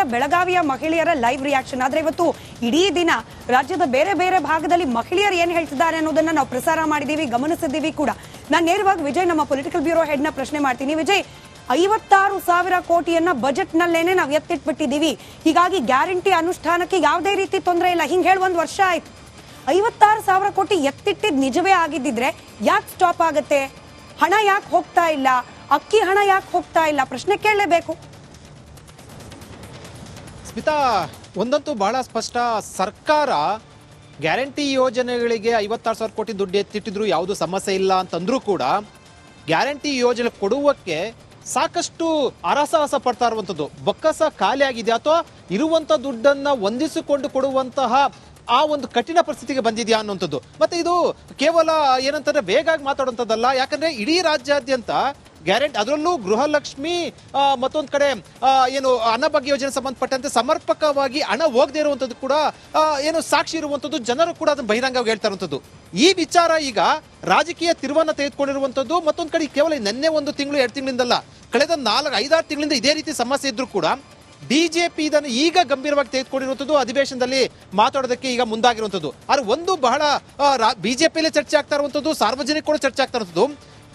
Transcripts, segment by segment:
ಕೇವಲ ಬೆಳಗಾವಿಯ ಮಹಿಳೆಯರ ಲೈವ್ ರಿಯಾಕ್ಷನ್. ಆದ್ರೆ ಇವತ್ತು ಇಡೀ ದಿನ ರಾಜ್ಯದ ಬೇರೆ ಬೇರೆ ಭಾಗದಲ್ಲಿ ಮಹಿಳೆಯರು ಏನ್ ಹೇಳ್ತಿದ್ದಾರೆ ಅನ್ನೋದನ್ನ ನಾವು ಪ್ರಸಾರ ಮಾಡಿದೀವಿ ಗಮನಿಸಿದ್ದೀವಿ ಕೂಡ. ನಾನು ನೇರವಾಗಿ ವಿಜಯ್ ನಮ್ಮ ಪೊಲಿಟಿಕಲ್ ಬ್ಯೂರೋ ಹೆಡ್ನ ಪ್ರಶ್ನೆ ಮಾಡ್ತೀನಿ. ವಿಜಯ್, ಐವತ್ತಾರು ಸಾವಿರ ಕೋಟಿಯನ್ನ ಬಜೆಟ್ ನಲ್ಲೇನೆ ನಾವು ಎತ್ತಿಟ್ಬಿಟ್ಟಿದೀವಿ. ಹೀಗಾಗಿ ಗ್ಯಾರಂಟಿ ಅನುಷ್ಠಾನಕ್ಕೆ ಯಾವುದೇ ರೀತಿ ತೊಂದರೆ ಇಲ್ಲ. ಹಿಂಗೆ ಹೇಳಿ ಒಂದು ವರ್ಷ ಆಯ್ತು. ಐವತ್ತಾರು ಸಾವಿರ ಕೋಟಿ ಎತ್ತಿಟ್ಟಿದ್ ನಿಜವೇ ಆಗಿದ್ದಿದ್ರೆ ಯಾಕೆ ಸ್ಟಾಪ್ ಆಗುತ್ತೆ? ಹಣ ಯಾಕೆ ಹೋಗ್ತಾ ಇಲ್ಲ? ಅಕ್ಕಿ ಹಣ ಯಾಕೆ ಹೋಗ್ತಾ ಇಲ್ಲ? ಪ್ರಶ್ನೆ ಕೇಳಲೇಬೇಕು. ಸ್ಮಿತಾ ಒಂದಂತೂ ಬಹಳ ಸ್ಪಷ್ಟ. ಸರ್ಕಾರ ಗ್ಯಾರಂಟಿ ಯೋಜನೆಗಳಿಗೆ ಐವತ್ತಾರು ಸಾವಿರ ಕೋಟಿ ದುಡ್ಡು ಎತ್ತಿಟ್ಟಿದ್ರು, ಯಾವುದು ಸಮಸ್ಯೆ ಇಲ್ಲ ಅಂತಂದ್ರೂ ಕೂಡ ಗ್ಯಾರಂಟಿ ಯೋಜನೆ ಕೊಡುವಕ್ಕೆ ಸಾಕಷ್ಟು ಅರಸಾಹಸ ಪಡ್ತಾ ಇರುವಂಥದ್ದು ಬೊಕ್ಕಸ ಖಾಲಿ ಆಗಿದೆ. ಅಥವಾ ಇರುವಂಥ ದುಡ್ಡನ್ನ ಹೊಂದಿಸಿಕೊಂಡು ಕೊಡುವಂತಹ ಆ ಒಂದು ಕಠಿಣ ಪರಿಸ್ಥಿತಿಗೆ ಬಂದಿದೆಯಾ ಅನ್ನುವಂಥದ್ದು. ಮತ್ತೆ ಇದು ಕೇವಲ ಏನಂತಂದ್ರೆ ಬೇಗ ಮಾತಾಡುವಂಥದ್ದಲ್ಲ. ಯಾಕಂದ್ರೆ ಇಡೀ ರಾಜ್ಯಾದ್ಯಂತ ಗ್ಯಾರಂಟಿ ಅದರಲ್ಲೂ ಗೃಹಲಕ್ಷ್ಮಿ ಮತ್ತೊಂದು ಕಡೆ ಏನು ಅನ್ನಭಾಗ್ಯ ಯೋಜನೆ ಸಂಬಂಧಪಟ್ಟಂತೆ ಸಮರ್ಪಕವಾಗಿ ಹಣ ಹೋಗದೇ ಇರುವಂತದ್ದು ಕೂಡ ಏನು ಸಾಕ್ಷಿ ಇರುವಂತದ್ದು ಜನರು ಕೂಡ ಅದನ್ನ ಬಹಿರಂಗವಾಗಿ ಹೇಳ್ತಾ ಇರುವಂಥದ್ದು. ಈ ವಿಚಾರ ಈಗ ರಾಜಕೀಯ ತಿರುವನ್ನು ತೆಗೆದುಕೊಂಡಿರುವಂಥದ್ದು, ಮತ್ತೊಂದು ಕಡೆ ಕೇವಲ ನಿನ್ನೆ ಒಂದು ತಿಂಗಳು, ಎರಡು ತಿಂಗಳಿಂದಲ್ಲ, ಕಳೆದ ನಾಲ್ಕು, ಐದಾರು ತಿಂಗಳಿಂದ ಇದೇ ರೀತಿ ಸಮಸ್ಯೆ ಇದ್ದರೂ ಕೂಡ ಬಿಜೆಪಿ ಇದನ್ನು ಈಗ ಗಂಭೀರವಾಗಿ ತೆಗೆದುಕೊಂಡಿರುವಂಥದ್ದು, ಅಧಿವೇಶನದಲ್ಲಿ ಮಾತಾಡೋದಕ್ಕೆ ಈಗ ಮುಂದಾಗಿರುವಂಥದ್ದು. ಆದರೆ ಒಂದು ಬಹಳ ಬಿಜೆಪಿಯಲ್ಲೇ ಚರ್ಚೆ ಆಗ್ತಾ ಇರುವಂಥದ್ದು ಕೂಡ ಚರ್ಚೆ ಆಗ್ತಾ ಇರುವಂಥದ್ದು.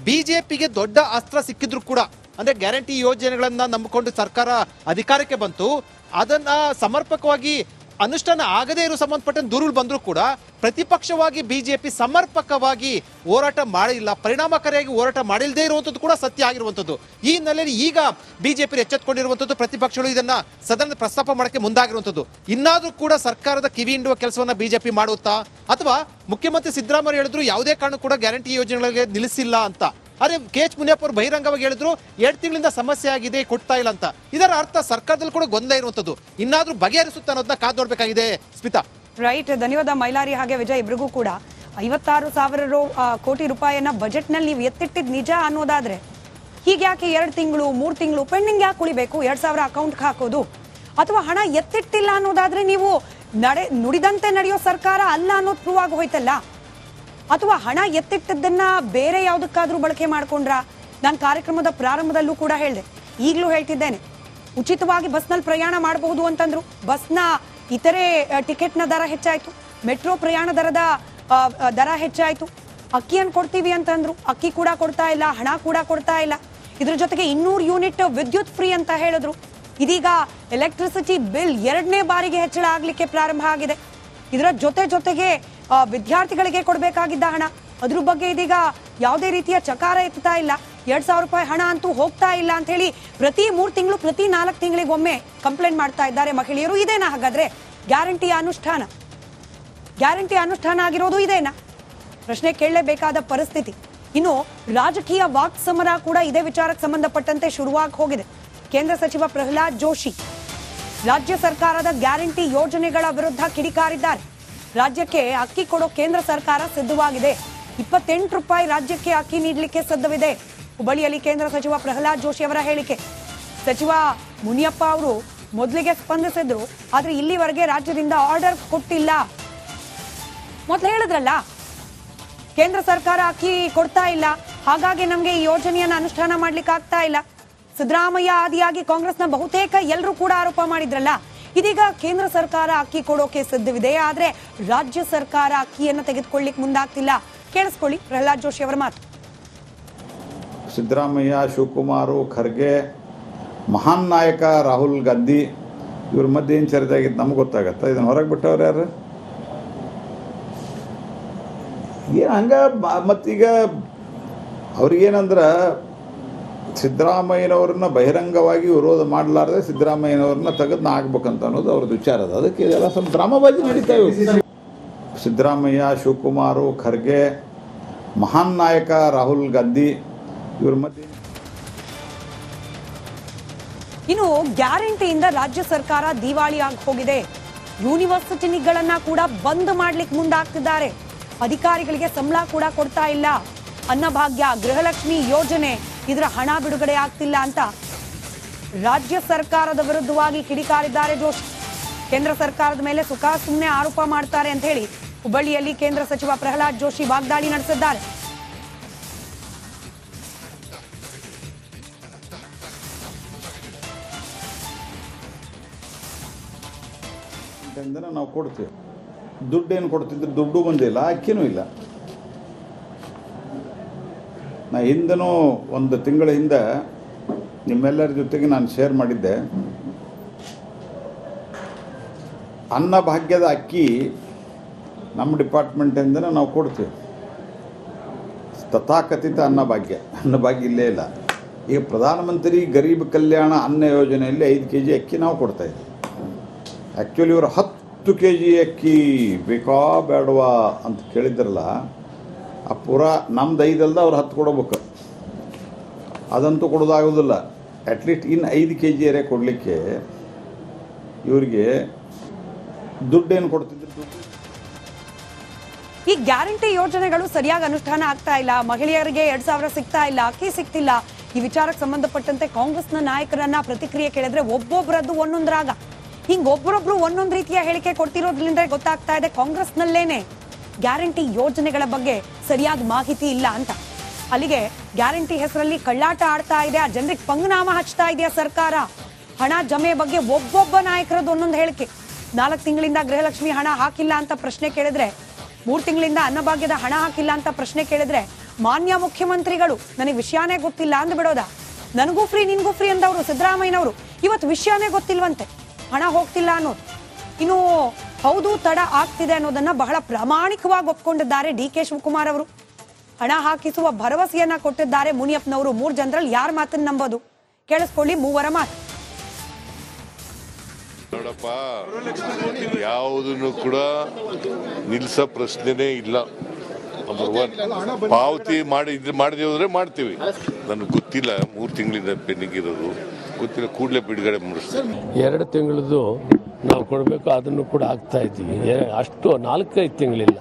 ಬಿಜೆಪಿಗೆ ದೊಡ್ಡ ಅಸ್ತ್ರ ಸಿಕ್ಕಿದ್ರು ಕೂಡ ಅಂದ್ರೆ ಗ್ಯಾರಂಟಿ ಯೋಜನೆಗಳನ್ನ ನಂಬಿಕೊಂಡು ಸರ್ಕಾರ ಅಧಿಕಾರಕ್ಕೆ ಬಂತು ಅದನ್ನ ಸಮರ್ಪಕವಾಗಿ ಅನುಷ್ಠಾನ ಆಗದೇ ಇರೋ ಸಂಬಂಧಪಟ್ಟ ದೂರುಗಳು ಬಂದರೂ ಕೂಡ ಪ್ರತಿಪಕ್ಷವಾಗಿ ಬಿಜೆಪಿ ಸಮರ್ಪಕವಾಗಿ ಹೋರಾಟ ಮಾಡಿಲ್ಲ, ಪರಿಣಾಮಕಾರಿಯಾಗಿ ಹೋರಾಟ ಮಾಡಿಲ್ಲದೆ ಇರುವಂಥದ್ದು ಕೂಡ ಸತ್ಯ ಆಗಿರುವಂಥದ್ದು. ಈ ಹಿನ್ನೆಲೆಯಲ್ಲಿ ಈಗ ಬಿಜೆಪಿ ಎಚ್ಚೆತ್ಕೊಂಡಿರುವಂಥದ್ದು ಪ್ರತಿಪಕ್ಷಗಳು ಇದನ್ನ ಸದನದ ಪ್ರಸ್ತಾಪ ಮಾಡಕ್ಕೆ ಮುಂದಾಗಿರುವಂಥದ್ದು. ಇನ್ನಾದರೂ ಕೂಡ ಸರ್ಕಾರದ ಕಿವಿ ಹಿಂಡುವ ಕೆಲಸವನ್ನ ಬಿಜೆಪಿ ಮಾಡುತ್ತಾ, ಅಥವಾ ಮುಖ್ಯಮಂತ್ರಿ ಸಿದ್ದರಾಮಯ್ಯ ಹೇಳಿದ್ರು ಯಾವುದೇ ಕಾರಣ ಕೂಡ ಗ್ಯಾರಂಟಿ ಯೋಜನೆಗಳಿಗೆ ನಿಲ್ಲಿಸಿಲ್ಲ ಅಂತ. ಆದ್ರೆ ಕೆ ಎಚ್ ಮುನಿಯಪ್ಪ ಅವರು ಬಹಿರಂಗವಾಗಿ ಹೇಳಿದ್ರು ಎರಡು ತಿಂಗಳಿಂದ ಸಮಸ್ಯೆ ಆಗಿದೆ, ಕೊಡ್ತಾ ಇಲ್ಲ ಅಂತ. ಇದರ ಅರ್ಥ ಸರ್ಕಾರದಲ್ಲಿ ಕೂಡ ಗೊಂದಲ ಇರುವಂತದ್ದು ಇನ್ನಾದ್ರೂ ಬಗೆಹರಿಸುತ್ತಾ ಅನ್ನೋದನ್ನ ಕಾದು ನೋಡ್ಬೇಕಾಗಿದೆ ಸ್ಮಿತಾ. ರೈಟ್ ಧನ್ಯವಾದ ಮೈಲಾರಿ ಹಾಗೆ ವಿಜಯ್ ಇಬ್ರಿಗೂ ಕೂಡ. ಐವತ್ತಾರು ಸಾವಿರ ರೂ ಕೋಟಿ ರೂಪಾಯಿಯನ್ನ ಬಜೆಟ್ನಲ್ಲಿ ನೀವು ಎತ್ತಿಟ್ಟಿದ್ ನಿಜ ಅನ್ನೋದಾದ್ರೆ, ಹೀಗ್ಯಾಕೆ ಎರಡು ತಿಂಗಳು, ಮೂರು ತಿಂಗಳು ಪೆಂಡಿಂಗ್ ಯಾಕೆ ಉಳಿಬೇಕು? ಎರಡ್ ಸಾವಿರ ಅಕೌಂಟ್ಗೆ ಹಾಕೋದು. ಅಥವಾ ಹಣ ಎತ್ತಿಟ್ಟಿಲ್ಲ ಅನ್ನೋದಾದ್ರೆ ನೀವು ನಡೆ, ನುಡಿದಂತೆ ನಡೆಯೋ ಸರ್ಕಾರ ಅಲ್ಲ ಅನ್ನೋದು ಪ್ರೂವ್ ಆಗಿ ಹೋಯ್ತಲ್ಲ? ಅಥವಾ ಹಣ ಎತ್ತಿಟ್ಟದ್ದನ್ನ ಬೇರೆ ಯಾವುದಕ್ಕಾದ್ರೂ ಬಳಕೆ ಮಾಡ್ಕೊಂಡ್ರ? ನಾನು ಕಾರ್ಯಕ್ರಮದ ಪ್ರಾರಂಭದಲ್ಲೂ ಕೂಡ ಹೇಳಿದೆ. ಈಗಲೂ ಹೇಳ್ತಿದ್ದೇನೆ. ಉಚಿತವಾಗಿ ಬಸ್ನಲ್ಲಿ ಪ್ರಯಾಣ ಮಾಡಬಹುದು ಅಂತಂದ್ರು. ಬಸ್ನ ಇತರೆ ಟಿಕೆಟ್ನ ದರ ಹೆಚ್ಚಾಯಿತು. ಮೆಟ್ರೋ ಪ್ರಯಾಣ ದರದ ದರ ಹೆಚ್ಚಾಯಿತು. ಅಕ್ಕಿಯನ್ನು ಕೊಡ್ತೀವಿ ಅಂತಂದ್ರು. ಅಕ್ಕಿ ಕೂಡ ಕೊಡ್ತಾ ಇಲ್ಲ, ಹಣ ಕೂಡ ಕೊಡ್ತಾ ಇಲ್ಲ. ಇದ್ರ ಜೊತೆಗೆ ಇನ್ನೂರು ಯೂನಿಟ್ ವಿದ್ಯುತ್ ಫ್ರೀ ಅಂತ ಹೇಳಿದ್ರು. ಇದೀಗ ಎಲೆಕ್ಟ್ರಿಸಿಟಿ ಬಿಲ್ ಎರಡನೇ ಬಾರಿಗೆ ಹೆಚ್ಚಳ ಆಗಲಿಕ್ಕೆ ಪ್ರಾರಂಭ ಆಗಿದೆ. ಇದರ ಜೊತೆ ಜೊತೆಗೆ ವಿದ್ಯಾರ್ಥಿಗಳಿಗೆ ಕೊಡಬೇಕಾಗಿದ್ದ ಹಣ. ಅದ್ರ ಬಗ್ಗೆ ಇದೀಗ ಯಾವುದೇ ರೀತಿಯ ಚಕಾರ ಎತ್ತಾ ಇಲ್ಲ. ಎರಡ್ ಸಾವಿರ ರೂಪಾಯಿ ಹಣ ಅಂತೂ ಹೋಗ್ತಾ ಇಲ್ಲ ಅಂತ ಹೇಳಿ ಪ್ರತಿ ಮೂರು ತಿಂಗಳು, ಪ್ರತಿ ನಾಲ್ಕು ತಿಂಗಳಿಗೊಮ್ಮೆ ಕಂಪ್ಲೇಂಟ್ ಮಾಡ್ತಾ ಇದ್ದಾರೆ ಮಹಿಳೆಯರು. ಇದೇನಾ ಹಾಗಾದ್ರೆ? ಗ್ಯಾರಂಟಿ ಅನುಷ್ಠಾನ. ಗ್ಯಾರಂಟಿ ಅನುಷ್ಠಾನ ಆಗಿರೋದು ಇದೇನಾ? ಪ್ರಶ್ನೆ ಕೇಳಲೇಬೇಕಾದ ಪರಿಸ್ಥಿತಿ. ಇನ್ನು ರಾಜಕೀಯ ವಾಕ್ ಸಮರ ಕೂಡ ಇದೇ ವಿಚಾರಕ್ಕೆ ಸಂಬಂಧಪಟ್ಟಂತೆ ಶುರುವಾಗಿ ಹೋಗಿದೆ. ಕೇಂದ್ರ ಸಚಿವ ಪ್ರಹ್ಲಾದ್ ಜೋಶಿ. ರಾಜ್ಯ ಸರ್ಕಾರದ ಗ್ಯಾರಂಟಿ ಯೋಜನೆಗಳ ವಿರುದ್ಧ ಕಿಡಿಕಾರಿದ್ದಾರೆ. ರಾಜ್ಯಕ್ಕೆ ಅಕ್ಕಿ ಕೊಡೋ ಕೇಂದ್ರ ಸರ್ಕಾರ ಸಿದ್ಧವಾಗಿದೆ. ಇಪ್ಪತ್ತೆಂಟು ರೂಪಾಯಿ ರಾಜ್ಯಕ್ಕೆ ಅಕ್ಕಿ ನೀಡಲಿಕ್ಕೆ ಸಿದ್ಧವಿದೆ. ಹುಬ್ಬಳ್ಳಿಯಲ್ಲಿ ಕೇಂದ್ರ ಸಚಿವ ಪ್ರಹ್ಲಾದ್ ಜೋಶಿ ಅವರ ಹೇಳಿಕೆ. ಸಚಿವ ಮುನಿಯಪ್ಪ ಅವರು ಮೊದಲಿಗೆ ಸ್ಪಂದಿಸಿದ್ರು, ಆದ್ರೆ ಇಲ್ಲಿವರೆಗೆ ರಾಜ್ಯದಿಂದ ಆರ್ಡರ್ ಕೊಟ್ಟಿಲ್ಲ. ಮೊದಲು ಹೇಳಿದ್ರಲ್ಲ, ಕೇಂದ್ರ ಸರ್ಕಾರ ಅಕ್ಕಿ ಕೊಡ್ತಾ ಇಲ್ಲ. ಹಾಗಾಗಿ ನಮಗೆ ಈ ಯೋಜನೆಯನ್ನು ಅನುಷ್ಠಾನ ಮಾಡ್ಲಿಕ್ಕೆ ಆಗ್ತಾ ಇಲ್ಲ. ಸಿದ್ದರಾಮಯ್ಯ ಆದಿಯಾಗಿ ಕಾಂಗ್ರೆಸ್ನ ಬಹುತೇಕ ಎಲ್ಲರೂ ಕೂಡ ಆರೋಪ ಮಾಡಿದ್ರಲ್ಲ ಇದೀಗ ಕೇಂದ್ರ ಸರ್ಕಾರ ಅಕ್ಕಿ ಕೊಡೋಕೆ ಸಿದ್ಧವಿದೆ. ಆದ್ರೆ ರಾಜ್ಯ ಸರ್ಕಾರ ಅಕ್ಕಿಯನ್ನು ತೆಗೆದುಕೊಳ್ಳಿಕ್ ಮುಂದಾಗ್ತಿಲ್ಲ. ಕೇಳಿಸ್ಕೊಳ್ಳಿ, ಪ್ರಹ್ಲಾದ್ ಜೋಶಿ ಅವರ ಮಾತು. ಸಿದ್ದರಾಮಯ್ಯ, ಶಿವಕುಮಾರು, ಖರ್ಗೆ, ಮಹಾನ್ ನಾಯಕ ರಾಹುಲ್ ಗಾಂಧಿ, ಇವ್ರ ಮಧ್ಯೆ ಏನು ಚರ್ಚೆ ಆಗಿತ್ತು ನಮ್ಗೆ ಗೊತ್ತಾಗತ್ತೆ? ಇದನ್ನು ಹೊರಗೆ ಬಿಟ್ಟವ್ರು ಯಾರು? ಏನು ಹಂಗೆ ಮತ್ತೀಗ ಅವ್ರಿಗೇನಂದ್ರೆ ಸಿದ್ದರಾಮಯ್ಯನವ್ರನ್ನ ಬಹಿರಂಗವಾಗಿ ವಿರೋಧ ಮಾಡಲಾರ್ದೆ ಸಿದ್ದರಾಮಯ್ಯನವ್ರನ್ನ ತೆಗೆದನ್ನ ಆಗ್ಬೇಕಂತ ಅನ್ನೋದು ಅವ್ರದ್ದು ವಿಚಾರ ಅದು. ಅದಕ್ಕೆ ಇದೆಲ್ಲ ಸ್ವಲ್ಪ ಡ್ರಾಮಾಬಾಜಿ ನಡೀತಾ ಇವೆ. ಸಿದ್ದರಾಮಯ್ಯ, ಶಿವಕುಮಾರ್, ಖರ್ಗೆ, ಮಹಾನ್ ನಾಯಕ ರಾಹುಲ್ ಗಾಂಧಿ ಇವ್ರ ಮಧ್ಯೆ. ಇನ್ನು ಗ್ಯಾರಂಟಿಯಿಂದ ರಾಜ್ಯ ಸರ್ಕಾರ ದಿವಾಳಿ ಆಗಿ ಹೋಗಿದೆ. ಯೂನಿವರ್ಸಿಟಿಗಳನ್ನ ಕೂಡ ಬಂದ್ ಮಾಡ್ಲಿಕ್ಕೆ ಮುಂದಾಗ್ತಿದ್ದಾರೆ. ಅಧಿಕಾರಿಗಳಿಗೆ ಸಂಬಳ ಕೂಡ ಕೊಡ್ತಾ ಇಲ್ಲ. ಅನ್ನಭಾಗ್ಯ ಗೃಹಲಕ್ಷ್ಮಿ ಯೋಜನೆ ಇದರ ಹಣ ಬಿಡುಗಡೆ ಆಗ್ತಿಲ್ಲ ಅಂತ ರಾಜ್ಯ ಸರ್ಕಾರದ ವಿರುದ್ಧವಾಗಿ ಕಿಡಿಕಾರಿದ್ದಾರೆ ಜೋಶಿ. ಕೇಂದ್ರ ಸರ್ಕಾರದ ಮೇಲೆ ಸುಖ ಸುಮ್ಮನೆ ಆರೋಪ ಮಾಡ್ತಾರೆ ಅಂತ ಹೇಳಿ ಹುಬ್ಬಳ್ಳಿಯಲ್ಲಿ ಕೇಂದ್ರ ಸಚಿವ ಪ್ರಹ್ಲಾದ್ ಜೋಶಿ ವಾಗ್ದಾಳಿ ನಡೆಸಿದ್ದಾರೆ. ನಾವು ಕೊಡ್ತೀವಿ. ದುಡ್ಡೇನು ಕೊಡ್ತಿದ್ರೆ, ದುಡ್ಡು ಬಂದಿಲ್ಲ ಅಕ್ಕಿನೂ ಇಲ್ಲ. ನಾ ಹಿಂದನೂ ಒಂದು ತಿಂಗಳ ಹಿಂದೆ ನಿಮ್ಮೆಲ್ಲರ ಜೊತೆಗೆ ನಾನು ಶೇರ್ ಮಾಡಿದ್ದೆ. ಅನ್ನಭಾಗ್ಯದ ಅಕ್ಕಿ ನಮ್ಮ ಡಿಪಾರ್ಟ್ಮೆಂಟಿಂದ ನಾವು ಕೊಡ್ತೀವಿ. ತಥಾಕಥಿತ ಅನ್ನಭಾಗ್ಯ ಅನ್ನಭಾಗ್ಯ ಇಲ್ಲೇ ಇಲ್ಲ. ಈಗ ಪ್ರಧಾನಮಂತ್ರಿ ಗರೀಬ್ ಕಲ್ಯಾಣ ಅನ್ನ ಯೋಜನೆಯಲ್ಲಿ ಐದು ಕೆ ಜಿ ಅಕ್ಕಿ ನಾವು ಕೊಡ್ತಾ ಇದ್ದೀವಿ ಆ್ಯಕ್ಚುಲಿ ಇವರು ಹತ್ತು ಕೆ ಜಿ ಅಕ್ಕಿ ಬೇಕಾ ಬೇಡವಾ ಅಂತ ಕೇಳಿದ್ರಲ್ಲ ಆ ಪುರ ನಮ್ದು ಐದಲ್ದ ಅವ್ರು ಹತ್ತು ಕೊಡಬೇಕು. ಅದಂತೂ ಕೊಡೋದಾಗೋದಿಲ್ಲ. ಅಟ್ಲೀಸ್ಟ್ ಇನ್ನು ಐದು ಕೆ ಜಿ ಏರೆ ಕೊಡಲಿಕ್ಕೆ ಇವರಿಗೆ ದುಡ್ಡೇನು ಕೊಡ್ತಿದ್ರು. ಈ ಗ್ಯಾರಂಟಿ ಯೋಜನೆಗಳು ಸರಿಯಾಗಿ ಅನುಷ್ಠಾನ ಆಗ್ತಾ ಇಲ್ಲ. ಮಹಿಳೆಯರಿಗೆ ಎರಡ್ ಸಾವಿರ ಸಿಗ್ತಾ ಇಲ್ಲ. ಅಕ್ಕಿ ಸಿಗ್ತಿಲ್ಲ. ಈ ವಿಚಾರಕ್ಕೆ ಸಂಬಂಧಪಟ್ಟಂತೆ ಕಾಂಗ್ರೆಸ್ನ ನಾಯಕರನ್ನ ಪ್ರತಿಕ್ರಿಯೆ ಕೇಳಿದ್ರೆ ಒಬ್ಬೊಬ್ಬರದ್ದು ಒಂದೊಂದು ರಾಗ. ಹಿಂಗ್ ಒಬ್ಬರೊಬ್ರು ಒಂದೊಂದು ರೀತಿಯ ಹೇಳಿಕೆ ಕೊಡ್ತಿರೋದ್ರಿಂದ ಗೊತ್ತಾಗ್ತಾ ಇದೆ ಕಾಂಗ್ರೆಸ್ನಲ್ಲೇನೆ. ಗ್ಯಾರಂಟಿ ಯೋಜನೆಗಳ ಬಗ್ಗೆ ಸರಿಯಾದ ಮಾಹಿತಿ ಇಲ್ಲ ಅಂತ. ಅಲ್ಲಿಗೆ ಗ್ಯಾರಂಟಿ ಹೆಸರಲ್ಲಿ ಕಳ್ಳಾಟ ಆಡ್ತಾ ಇದೆ, ಆ ಜನರಿಗೆ ಪಂಗನಾಮ ಹಚ್ತಾ ಇದೆಯಾ ಸರ್ಕಾರ? ಹಣ ಜಮೆ ಬಗ್ಗೆ ಒಬ್ಬೊಬ್ಬ ನಾಯಕರದ್ದು ಒಂದೊಂದು ಹೇಳಿಕೆ. ನಾಲ್ಕು ತಿಂಗಳಿಂದ ಗೃಹಲಕ್ಷ್ಮಿ ಹಣ ಹಾಕಿಲ್ಲ ಅಂತ ಪ್ರಶ್ನೆ ಕೇಳಿದ್ರೆ, ಮೂರು ತಿಂಗಳಿಂದ ಅನ್ನಭಾಗ್ಯದ ಹಣ ಹಾಕಿಲ್ಲ ಅಂತ ಪ್ರಶ್ನೆ ಕೇಳಿದ್ರೆ ಮಾನ್ಯ ಮುಖ್ಯಮಂತ್ರಿಗಳು, ನನಗೆ ವಿಷಯನೇ ಗೊತ್ತಿಲ್ಲ ಅಂದ್ ಬಿಡೋದ ನನಗೂ ಫ್ರೀ, ನಿನ್ಗೂ ಫ್ರೀ ಅಂದವರು ಸಿದ್ದರಾಮಯ್ಯನವರು. ಇವತ್ತು ವಿಷಯನೇ ಗೊತ್ತಿಲ್ವಂತೆ. ಹಣ ಹೋಗ್ತಿಲ್ಲ ಅನ್ನೋದು. ಇನ್ನು ಹೌದು ತಡ ಆಗ್ತಿದೆ ಅನ್ನೋದನ್ನ ಬಹಳ ಪ್ರಾಮಾಣಿಕವಾಗಿ ಒಪ್ಕೊಂಡಿದ್ದಾರೆ ಡಿ ಕೆ ಶಿವಕುಮಾರ್ ಅವರು. ಹಣ ಹಾಕಿಸುವ ಭರವಸೆಯನ್ನ ಕೊಟ್ಟಿದ್ದಾರೆ ಮುನಿಯಪ್ಪನವರು. ಮೂರು ಜನರಲ್ಲಿ ಯಾರ ಮಾತನ್ನ ನಂಬೋದು? ಕೇಳಿಸ್ಕೊಳ್ಳಿ ಮೂವರ ಮಾತು. ನೋಡಪ್ಪ ಯಾವುದನ್ನು ಕೂಡ ನಿಲ್ಸ ಪ್ರಶ್ನೆನೇ ಇಲ್ಲ. ನಂಬರ್ ಒನ್ ಪಾವತಿ ಮಾಡಿ ಮಾಡಿದೆ ಮಾಡದೆ ಹೋದ್ರೆ ಮಾಡ್ತೀವಿ. ನನಗೆ ಗೊತ್ತಿಲ್ಲ ಮೂರು ತಿಂಗಳಿಂದ ಪೆಂಡಿಂಗ್ ಇರೋದು ಗೊತ್ತಿಲ್ಲ ಕೂಡಲೇ ಬಿಡುಗಡೆ ಮಾಡಿಸ್ತೀನಿ. ಎರಡು ತಿಂಗಳದ್ದು ನಾವು ಕೊಡಬೇಕು ಅದನ್ನು ಕೂಡ ಆಗ್ತಾ ಇದ್ದೀವಿ. ಅಷ್ಟು ನಾಲ್ಕೈದು ತಿಂಗಳಿಲ್ಲ.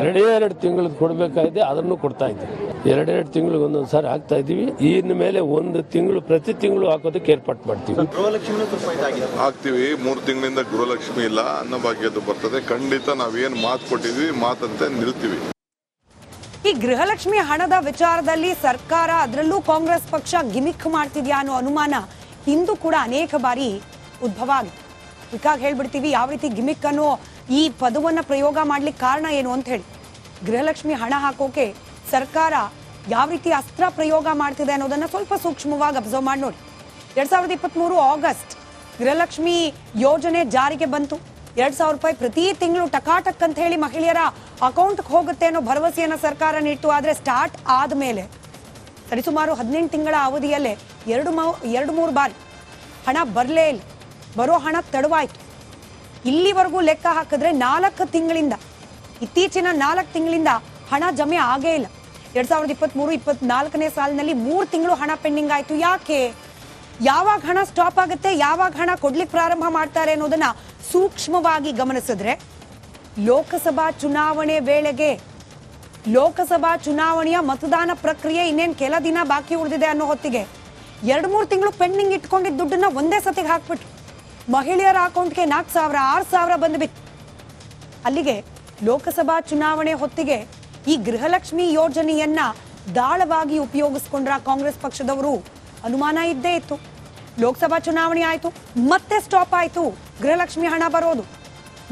ಎರಡೇ ಎರಡು ತಿಂಗಳದ್ದು ಕೊಡಬೇಕಾಗಿದೆ ಅದನ್ನು ಕೊಡ್ತಾ ಇದ್ದೀವಿ. ಎರಡೆರಡು ತಿಂಗಳಿಗೆ ಒಂದೊಂದು ಸಾರಿ ಆಗ್ತಾ ಇದ್ದೀವಿ. ಇನ್ನು ಮೇಲೆ ಒಂದು ತಿಂಗಳು ಪ್ರತಿ ತಿಂಗಳು ಹಾಕೋದಕ್ಕೆ ಏರ್ಪಾಟ್ ಮಾಡ್ತೀವಿ. ಹಾಕ್ತೀವಿ. ಮೂರು ತಿಂಗಳಿಂದ ಗೃಹಲಕ್ಷ್ಮಿ ಇಲ್ಲ. ಅನ್ನೋ ಭಾಗ್ಯದ್ದು ಬರ್ತದೆ. ಖಂಡಿತ ನಾವೇನು ಮಾತು ಕೊಟ್ಟಿದ್ವಿ ಮಾತಂತೆ ನಿಲ್ತೀವಿ. ಈ ಗೃಹಲಕ್ಷ್ಮಿ ಹಣದ ವಿಚಾರದಲ್ಲಿ ಸರ್ಕಾರ ಅದರಲ್ಲೂ ಕಾಂಗ್ರೆಸ್ ಪಕ್ಷ ಗಿಮಿಕ್ ಮಾಡ್ತಿದ್ಯಾ ಅನ್ನೋ ಅನುಮಾನ ಇಂದು ಕೂಡ ಅನೇಕ ಬಾರಿ ಉದ್ಭವ ಆಗಿದೆ. ಕ್ವಿಕ್ಕಾಗಿ ಹೇಳ್ಬಿಡ್ತೀವಿ, ಯಾವ ರೀತಿ ಗಿಮಿಕ್ ಅನ್ನೋ ಈ ಪದವನ್ನ ಪ್ರಯೋಗ ಮಾಡ್ಲಿಕ್ಕೆ ಕಾರಣ ಏನು ಅಂತ ಹೇಳಿ. ಗೃಹಲಕ್ಷ್ಮಿ ಹಣ ಹಾಕೋಕೆ ಸರ್ಕಾರ ಯಾವ ರೀತಿ ಅಸ್ತ್ರ ಪ್ರಯೋಗ ಮಾಡ್ತಿದೆ ಅನ್ನೋದನ್ನ ಸ್ವಲ್ಪ ಸೂಕ್ಷ್ಮವಾಗಿ ಅಬ್ಸರ್ವ್ ಮಾಡಿ ನೋಡಿ. ಎರಡ್ ಸಾವಿರದ ಇಪ್ಪತ್ತ್ಮೂರು ಆಗಸ್ಟ್ ಗೃಹಲಕ್ಷ್ಮಿ ಯೋಜನೆ ಜಾರಿಗೆ ಬಂತು. ಎರಡ್ ಸಾವಿರ ರೂಪಾಯಿ ಪ್ರತಿ ತಿಂಗಳು ಟಕಾಟಕ್ ಅಂತ ಹೇಳಿ ಮಹಿಳೆಯರ ಅಕೌಂಟ್ಗೆ ಹೋಗುತ್ತೆ ಅನ್ನೋ ಭರವಸೆಯನ್ನ ಸರ್ಕಾರ ನೀಡಿತು. ಆದ್ರೆ ಸ್ಟಾರ್ಟ್ ಆದ್ಮೇಲೆ ಸರಿಸುಮಾರು ಹದಿನೆಂಟು ತಿಂಗಳ ಅವಧಿಯಲ್ಲೇ ಎರಡು ಎರಡು ಮೂರು ಬಾರಿ ಹಣ ಬರಲೇ ಇಲ್ಲ. ಬರೋ ಹಣ ತಡವಾಯ್ತು. ಇಲ್ಲಿವರೆಗೂ ಲೆಕ್ಕ ಹಾಕಿದ್ರೆ ನಾಲ್ಕು ತಿಂಗಳಿಂದ, ಇತ್ತೀಚಿನ ನಾಲ್ಕು ತಿಂಗಳಿಂದ ಹಣ ಜಮೆ ಆಗೇ ಇಲ್ಲ. ಎರಡ್ ಸಾವಿರದ ಇಪ್ಪತ್ಮೂರು, ಇಪ್ಪತ್ನಾಲ್ಕನೇ ಸಾಲಿನಲ್ಲಿ ಮೂರು ತಿಂಗಳು ಹಣ ಪೆಂಡಿಂಗ್ ಆಯ್ತು. ಯಾಕೆ? ಯಾವಾಗ ಹಣ ಸ್ಟಾಪ್ ಆಗುತ್ತೆ, ಯಾವಾಗ ಹಣ ಕೊಡ್ಲಿಕ್ಕೆ ಪ್ರಾರಂಭ ಮಾಡ್ತಾರೆ ಅನ್ನೋದನ್ನ ಸೂಕ್ಷ್ಮವಾಗಿ ಗಮನಿಸಿದ್ರೆ ಲೋಕಸಭಾ ಚುನಾವಣೆ ವೇಳೆಗೆ ಲೋಕಸಭಾ ಚುನಾವಣೆಯ ಮತದಾನ ಪ್ರಕ್ರಿಯೆ ಇನ್ನೇನು ಕೆಲ ದಿನ ಬಾಕಿ ಉಳಿದಿದೆ ಅನ್ನೋ ಹೊತ್ತಿಗೆ ಎರಡು ಮೂರು ತಿಂಗಳು ಪೆಂಡಿಂಗ್ ಇಟ್ಕೊಂಡಿದ್ದ ದುಡ್ಡನ್ನ ಒಂದೇ ಸತಿಗೆ ಹಾಕ್ಬಿಟ್ರು. ಮಹಿಳೆಯರ ಅಕೌಂಟ್ಗೆ ನಾಲ್ಕು ಸಾವಿರ, ಆರು ಸಾವಿರ ಬಂದ್ಬಿತ್ತು ಅಲ್ಲಿಗೆ ಲೋಕಸಭಾ ಚುನಾವಣೆ ಹೊತ್ತಿಗೆ ಈ ಗೃಹಲಕ್ಷ್ಮಿ ಯೋಜನೆಯನ್ನ ದಾಳವಾಗಿ ಉಪಯೋಗಿಸ್ಕೊಂಡ್ರ ಕಾಂಗ್ರೆಸ್ ಪಕ್ಷದವರು. ಅನುಮಾನ ಇದ್ದೇ ಇತ್ತು. ಲೋಕಸಭಾ ಚುನಾವಣೆ ಆಯಿತು, ಮತ್ತೆ ಸ್ಟಾಪ್ ಆಯಿತು, ಗೃಹಲಕ್ಷ್ಮಿ ಹಣ ಬರೋದು.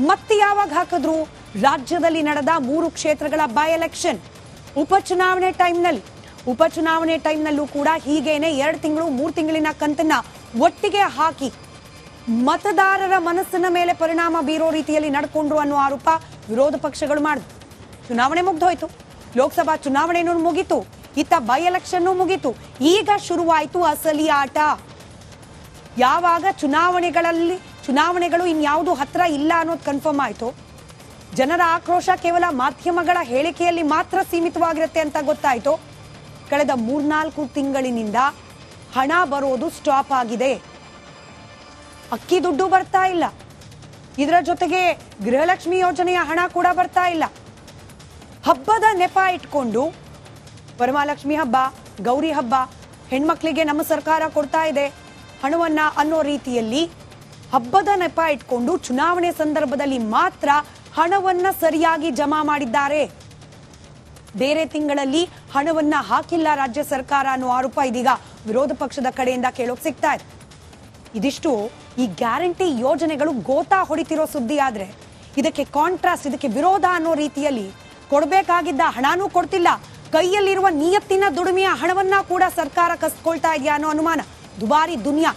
ಮತ್ತೆ ಯಾವಾಗ ಹಾಕಿದ್ರು? ರಾಜ್ಯದಲ್ಲಿ ನಡೆದ ಮೂರು ಕ್ಷೇತ್ರಗಳ ಬೈ ಎಲೆಕ್ಷನ್ ಉಪಚುನಾವಣೆ ಟೈಮ್ನಲ್ಲಿ ಉಪಚುನಾವಣೆ ಟೈಮ್ನಲ್ಲೂ ಕೂಡ ಹೀಗೇನೆ ಎರಡು ತಿಂಗಳು, ಮೂರು ತಿಂಗಳಿನ ಕಂತನ್ನ ಒಟ್ಟಿಗೆ ಹಾಕಿ ಮತದಾರರ ಮನಸ್ಸಿನ ಮೇಲೆ ಪರಿಣಾಮ ಬೀರೋ ರೀತಿಯಲ್ಲಿ ನಡ್ಕೊಂಡ್ರು ಅನ್ನೋ ಆರೋಪ ವಿರೋಧ ಪಕ್ಷಗಳು ಮಾಡಿದ್ರು ಚುನಾವಣೆ ಮುಗ್ದೋಯ್ತು. ಲೋಕಸಭಾ ಚುನಾವಣೆನೂ ಮುಗೀತು. ಇತ್ತ ಬೈ ಎಲೆಕ್ಷನ್ ಮುಗೀತು. ಈಗ ಶುರುವಾಯಿತು ಅಸಲಿ ಆಟ. ಯಾವಾಗ ಚುನಾವಣೆಗಳಲ್ಲಿ, ಚುನಾವಣೆಗಳು ಇನ್ಯಾವುದು ಹತ್ರ ಇಲ್ಲ ಅನ್ನೋದು ಕನ್ಫರ್ಮ್ ಆಯ್ತು. ಜನರ ಆಕ್ರೋಶ ಕೇವಲ ಮಾಧ್ಯಮಗಳ ಹೇಳಿಕೆಯಲ್ಲಿ ಮಾತ್ರ ಸೀಮಿತವಾಗಿರುತ್ತೆ ಅಂತ ಗೊತ್ತಾಯ್ತು. ಕಳೆದ ಮೂರ್ನಾಲ್ಕು ತಿಂಗಳಿನಿಂದ ಹಣ ಬರೋದು ಸ್ಟಾಪ್ ಆಗಿದೆ. ಅಕ್ಕಿ ದುಡ್ಡು ಬರ್ತಾ ಇಲ್ಲ. ಇದರ ಜೊತೆಗೆ ಗೃಹಲಕ್ಷ್ಮಿ ಯೋಜನೆಯ ಹಣ ಕೂಡ ಬರ್ತಾ ಇಲ್ಲ. ಹಬ್ಬದ ನೆಪ ಇಟ್ಕೊಂಡು ವರಮಹಾಲಕ್ಷ್ಮಿ ಹಬ್ಬ, ಗೌರಿ ಹಬ್ಬ ಹೆಣ್ಮಕ್ಳಿಗೆ ನಮ್ಮ ಸರ್ಕಾರ ಕೊಡ್ತಾ ಇದೆ. ಹಣವನ್ನ ಅನ್ನೋ ರೀತಿಯಲ್ಲಿ ಹಬ್ಬದ ನೆಪ ಇಟ್ಕೊಂಡು ಚುನಾವಣೆ ಸಂದರ್ಭದಲ್ಲಿ ಮಾತ್ರ ಹಣವನ್ನ ಸರಿಯಾಗಿ ಜಮಾ ಮಾಡಿದ್ದಾರೆ. ಬೇರೆ ತಿಂಗಳಲ್ಲಿ ಹಣವನ್ನ ಹಾಕಿಲ್ಲ ರಾಜ್ಯ ಸರ್ಕಾರ ಅನ್ನೋ ಆರೋಪ ಇದೀಗ ವಿರೋಧ ಪಕ್ಷದ ಕಡೆಯಿಂದ ಕೇಳೋಕ್ ಸಿಗ್ತಾ ಇದೆ. ಇದಿಷ್ಟು ಈ ಗ್ಯಾರಂಟಿ ಯೋಜನೆಗಳು ಗೋತಾ ಹೊಡಿತಿರೋ ಸುದ್ದಿ ಆದ್ರೆ ಇದಕ್ಕೆ ಕಾಂಟ್ರಾಸ್ಟ್ ಇದಕ್ಕೆ ವಿರೋಧ ಅನ್ನೋ ರೀತಿಯಲ್ಲಿ ಕೊಡಬೇಕಾಗಿದ್ದ ಹಣನೂ ಕೊಡ್ತಿಲ್ಲ. ಕೈಯಲ್ಲಿರುವ ನಿಯತ್ತಿನ ದುಡಿಮೆಯ ಹಣವನ್ನ ಕೂಡ ಸರ್ಕಾರ ಕಸ್ಕೊಳ್ತಾ ಇದೆಯಾ ಅನ್ನೋ ಅನುಮಾನ. ದುಬಾರಿ ದುನಿಯಾ.